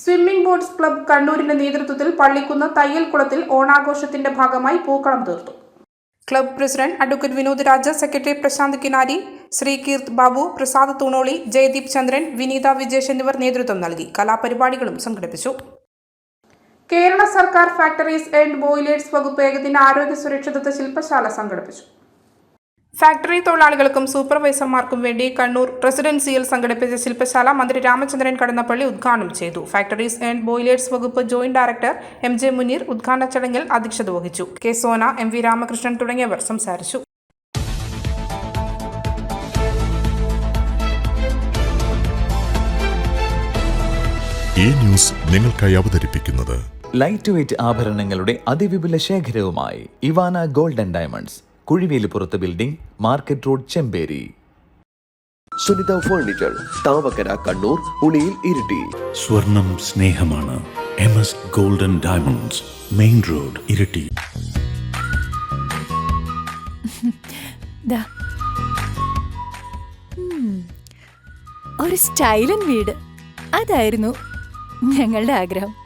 Swimming boats club കണ്ണൂരിന്റെ നേതൃത്വത്തിൽ പള്ളിക്കുന്ന് തയ്യൽക്കുളത്തിൽ ഓണാഘോഷത്തിന്റെ ഭാഗമായി പൂക്കളം തീർത്തു. Club president advocate Vinod Raja secretary Prashanth Kinari Shreekeerth Babu Prasad Thooneli Jayadeep Chandran Vineetha Vijesh എന്നിവർ നേതൃത്വം നൽകി. കലാപരിപാടികളും സംഘടിപ്പിച്ചു. കേരള സർക്കാർ ഫാക്ടറീസ് ആൻഡ് ബോയിലേഴ്സ് വകുപ്പ് ഏകദിന ആരോഗ്യ സുരക്ഷിതത്വ ശില്പശാല സംഘടിപ്പിച്ചു. ഫാക്ടറി തൊഴിലാളികൾക്കും സൂപ്പർവൈസർമാർക്കും വേണ്ടി കണ്ണൂർ റെസിഡൻസിയിൽ സംഘടിപ്പിച്ച ശില്പശാല മന്ത്രി രാമചന്ദ്രൻ കടന്നപ്പള്ളി ഉദ്ഘാടനം ചെയ്തു. ഫാക്ടറീസ് ആൻഡ് ബോയിലേഴ്സ് വകുപ്പ് joint director M J Muneer ഉദ്ഘാടന ചടങ്ങിൽ അധ്യക്ഷത വഹിച്ചു. K Sona M V Ramakrishnan തുടങ്ങിയവർ സംസാരിച്ചു. ഈ ന്യൂസ് നിങ്ങൾക്കായി അവതരിപ്പിക്കുന്നത് ലൈറ്റ് വെയ്റ്റ് ആഭരണങ്ങളുടെ അതിവിപുല ശേഖരവുമായി Ivana golden diamonds കുഴിവേലിപ്പുറത്ത് building market road Chemperi. Sunitha furniture Thavakkara Kannur Uliyil Iritty. സ്വർണം സ്നേഹമാണ് M S golden diamonds main road Iritty. ഒരു സ്റ്റൈലൻ വീട്. അതായിരുന്നു ഞങ്ങളുടെ ആഗ്രഹം.